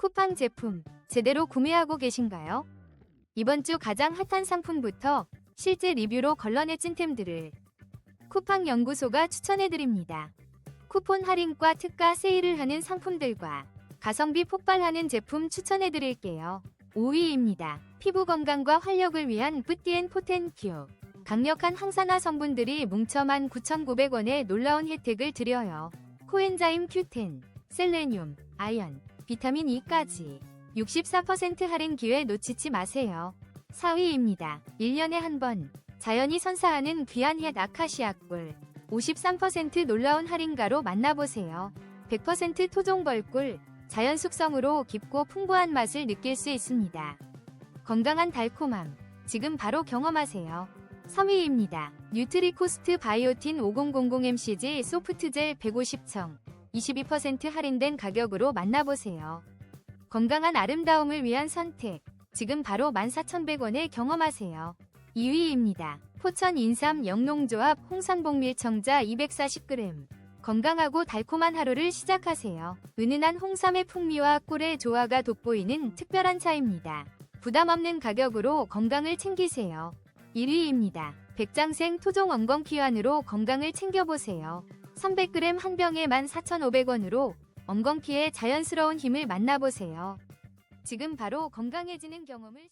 쿠팡 제품 제대로 구매하고 계신가요? 이번 주 가장 핫한 상품부터 실제 리뷰로 걸러내 찐템들을 쿠팡 연구소가 추천해드립니다. 쿠폰 할인과 특가 세일을 하는 상품들과 가성비 폭발하는 제품 추천해드릴게요. 5위입니다. 피부 건강과 활력을 위한 뿌띠엔 포텐큐. 강력한 항산화 성분들이 뭉쳐 19,900원의 놀라운 혜택을 드려요. 코엔자임 Q10, 셀레늄, 아연, 비타민 E까지 64% 할인 기회 놓치지 마세요. 4위입니다. 1년에 한 번 자연이 선사하는 귀한 햇 아카시아 꿀 53% 놀라운 할인가로 만나보세요. 100% 토종 벌 꿀 자연 숙성으로 깊고 풍부한 맛을 느낄 수 있습니다. 건강한 달콤함 지금 바로 경험하세요. 3위입니다. 뉴트리코스트 바이오틴 5000mcg 소프트젤 150청 22% 할인된 가격으로 만나보세요. 건강한 아름다움을 위한 선택. 지금 바로 14,100원에 경험하세요. 2위입니다. 포천 인삼 영농조합 홍삼복밀청자 240g. 건강하고 달콤한 하루를 시작하세요. 은은한 홍삼의 풍미와 꿀의 조화가 돋보이는 특별한 차입니다. 부담 없는 가격으로 건강을 챙기세요. 1위입니다. 백장생 토종 엉겅퀴환으로 건강을 챙겨보세요. 300g 한 병에 14,500원으로 엉겅퀴의 자연스러운 힘을 만나보세요. 지금 바로 건강해지는 경험을